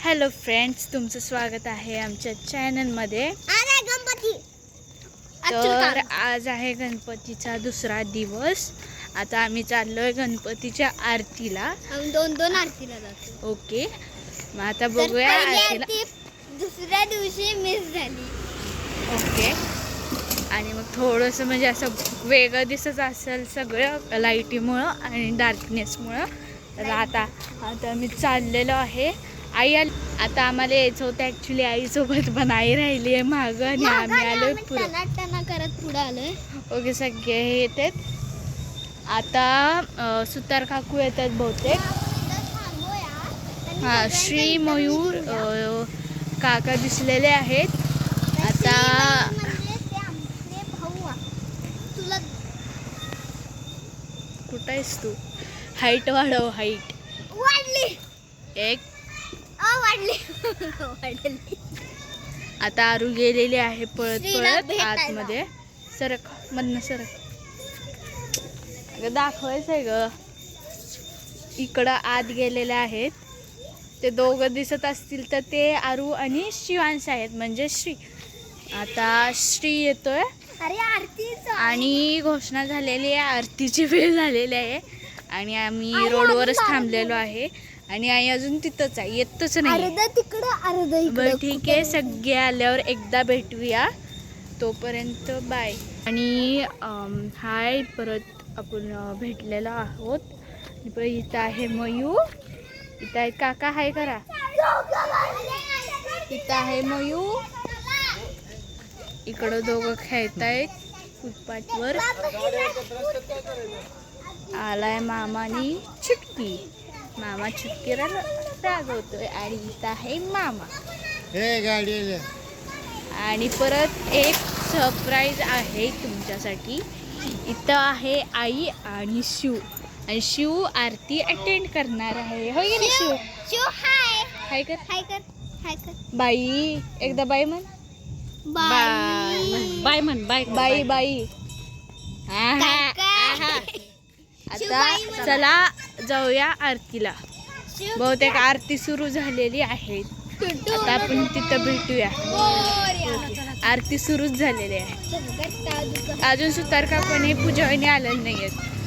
Hello friends तुमचं स्वागत आहे आमच्या चॅनलमध्ये तर आज आहे गणपतीचा दुसरा दिवस. आता आम्ही चाललोय गणपतीच्या आरतीला. दोन दोन आरतीला जातो. ओके मग आता बघूया आरतीला. आरती दुसऱ्या दिवशी मिस झाली. ओके आणि मग थोडंसं म्हणजे असं वेगळं दिसत असेल सगळं लाईटीमुळं आणि डार्कनेसमुळं तर आता आता मी चाललेलो आहे. आई आली. आता आम्हाला यायचं होतं. ॲक्च्युली आईसोबत पण आई राहिली आहे मागं आणि आम्ही आलोय पुढं. करत पुढे आलोय. ओके सगळे हे येतात. आता सुतार काकू येतात बहुतेक. हां श्री मयूर काका दिसलेले आहेत. आता तुला कुठं आहेस तू? हाईट वाढव हाईट वाढली. एक. वाढली. वाढली. आता आरू गेलेली आहे पळत पळत भेटायला. आतमध्ये. सरक मधनं सरक. अगं दाखवायचं आहे ग. इकडं आत गेलेले आहेत. ते दोघं दिसत असतील तर ते आरू आणि शिवांश आहेत म्हणजे श्री. आता श्री येतोय. अरे आरतीच आणि घोषणा झालेली आहे आरतीची वेळ झालेली आहे. आणि आम्ही रोडवरच थांबलेलो आहे. आणि आई अजून तिथंच आहे. येतच नाही. तिकडं बरं ठीक आहे. सगळे आल्यावर एकदा भेटूया. तोपर्यंत बाय. आणि हाय परत आपण भेटलेलो आहोत. परत इथं आहे मयू. इथं आहे काका. हाय करा. इथं आहे मयू. इकडं दोघं खेळत आहेत फुटपाथवर. आलाय मामानी चुटकी. मामा चुटकीला रागवतोय आणि इथं आहे मामा. हे गाडी. आणि परत एक सरप्राईज आहे तुमच्यासाठी. इथं आहे आई आणि शिव. आणि शिव आरती अटेंड करणार आहे. हो की नाही शिव? शिव हाय. हाय कर. हाय कर हाय कर. बाई एकदा बाई म्हण. बाय बाय म्हण बाय बाई. बाई. आहा, आहा. आता. चला जाऊया आरतीला. बहुतेक आरती सुरू झालेली आहे. आता आपण तिथं भेटूया. आरती सुरूच झालेली आहे. अजून. सुतार काकाने पूजावाने आलेले नाही आहेत